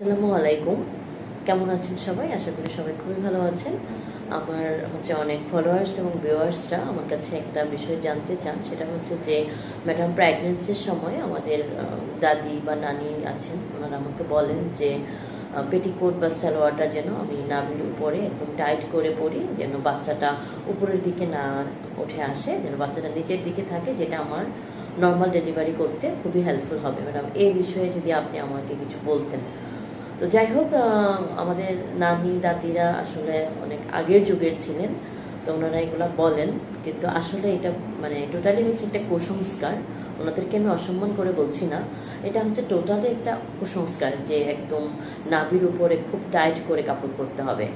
আসসালামু আলাইকুম। কেমন আছেন সবাই? আশা করি সবাই খুবই ভালো আছেন। আমার হচ্ছে অনেক ফলোয়ার্স এবং ভিউয়ার্সরা আমার কাছে একটা বিষয় জানতে চান। সেটা হচ্ছে যে ম্যাডাম প্রেগনেন্সির সময় আমাদের দাদি বা নানি আছেন। ওনারা আমাকে বলেন যে পেটিকোট বা সালোয়ারটা যেন আমি নাভির উপরে একদম টাইট করে পরি, যেন বাচ্চাটা উপরের দিকে না উঠে আসে, যেন বাচ্চাটা নিচের দিকে থাকে, যেটা আমার নর্মাল ডেলিভারি করতে খুবই হেল্পফুল হবে। ম্যাডাম এই বিষয়ে যদি আপনি আমাকে কিছু বলতেন। তো যাই হোক আমাদের নানি, দাদিরা আসলে অনেক আগের যুগের ছিলেন, তো ওনারা এগুলো বলেন। কিন্তু আসলে এটা মানে টোটালি হচ্ছে একটা কুসংস্কার। ওনাদেরকে আমি অসম্মান করে বলছি না। এটা হচ্ছে টোটালি একটা কুসংস্কার যে একদম নাভির উপরে খুব টাইট করে কাপড় পরতে হবে।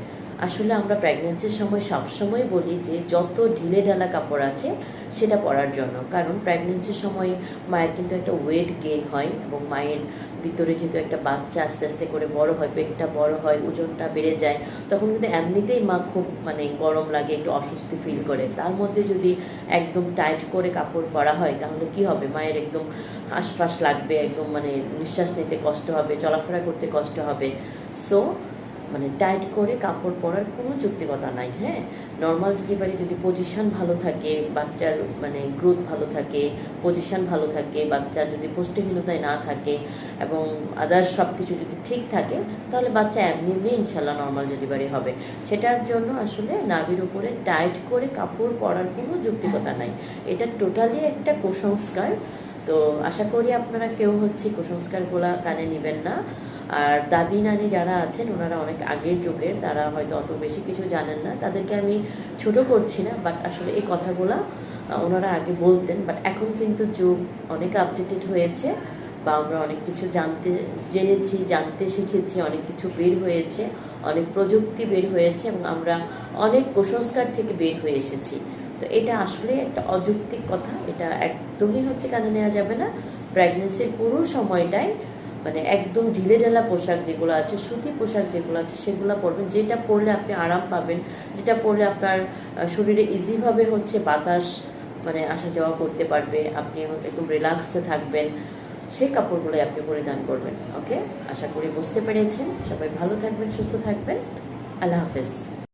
আসলে আমরা প্রেগনেন্সির সময় সবসময় বলি যে যত ঢিলে ঢালা কাপড় আছে সেটা পরার জন্য। কারণ প্রেগনেন্সির সময় মায়ের কিন্তু একটা ওয়েট গেইন হয় এবং মায়ের ভিতরে যেহেতু একটা বাচ্চা আস্তে আস্তে করে বড় হয়, পেটটা বড় হয়, ওজনটা বেড়ে যায়, তখন কিন্তু এমনিতেই মা খুব মানে গরম লাগে, একটু অস্বস্তি ফিল করে। তার মধ্যে যদি একদম টাইট করে কাপড় পরা হয়, তাহলে কি হবে? মায়ের একদম হাঁসফাঁস লাগবে, একদম মানে নিঃশ্বাস নিতে কষ্ট হবে, চলাফেরা করতে কষ্ট হবে। সো মানে টাইট করে কাপড় পরার কোনো যুক্তিকতা নাই হ্যাঁ? নর্মাল ডেলিভারি যদি পজিশন ভালো থাকে, বাচ্চার মানে গ্রোথ ভালো থাকে পজিশন ভালো থাকে বাচ্চা যদি পুষ্টিহীনতায় না থাকে এবং আদার্স সব কিছু যদি ঠিক থাকে, তাহলে বাচ্চা এমনি এমনি ইনশাল্লাহ নর্মাল ডেলিভারি হবে। সেটার জন্য আসলে নাভির উপরে টাইট করে কাপড় পরার কোনো যুক্তিকতা নাই। এটা টোটালি একটা কুসংস্কার। তো আশা করি আপনারা কেউ হচ্ছে কুসংস্কারগুলা কানে নেবেন না। আর দাদি, নানি যারা আছেন, ওনারা অনেক আগের যুগের, তারা হয়তো অত বেশি কিছু জানেন না। তাদেরকে আমি ছোট করছি না বাট আসলে এই কথাগুলা ওনারা আগে বলতেন বাট এখন কিন্তু যুগ অনেক আপডেটেড হয়েছে। বা আমরা অনেক কিছু জানতে জেনেছি, জানতে শিখেছি, অনেক কিছু বের হয়েছে, অনেক প্রযুক্তি বের হয়েছে এবং আমরা অনেক কুসংস্কার থেকে বের হয়ে এসেছি। তো এটা আসলে একটা অযৌক্তিক কথা, এটা একদমই হচ্ছে কানে নেওয়া যাবে না। প্রেগনেন্সির পুরো সময়টাই মানে একদম ঢিলে ঢালা পোশাক যেগুলো আছে, সুতি পোশাক যেগুলো আছে, সেগুলো পরবেন। যেটা পরলে আপনি আরাম পাবেন, যেটা পরলে আপনার শরীরে ইজিভাবে হচ্ছে বাতাস মানে আসা যাওয়া করতে পারবে, আপনি একদম রিল্যাক্সে থাকবেন। সেই কাপড়গুলোই আপনি পরিধান করবেন ওকে আশা করি বুঝতে পেরেছেন। সবাই ভালো থাকবেন, সুস্থ থাকবেন। আল্লাহ হাফেজ।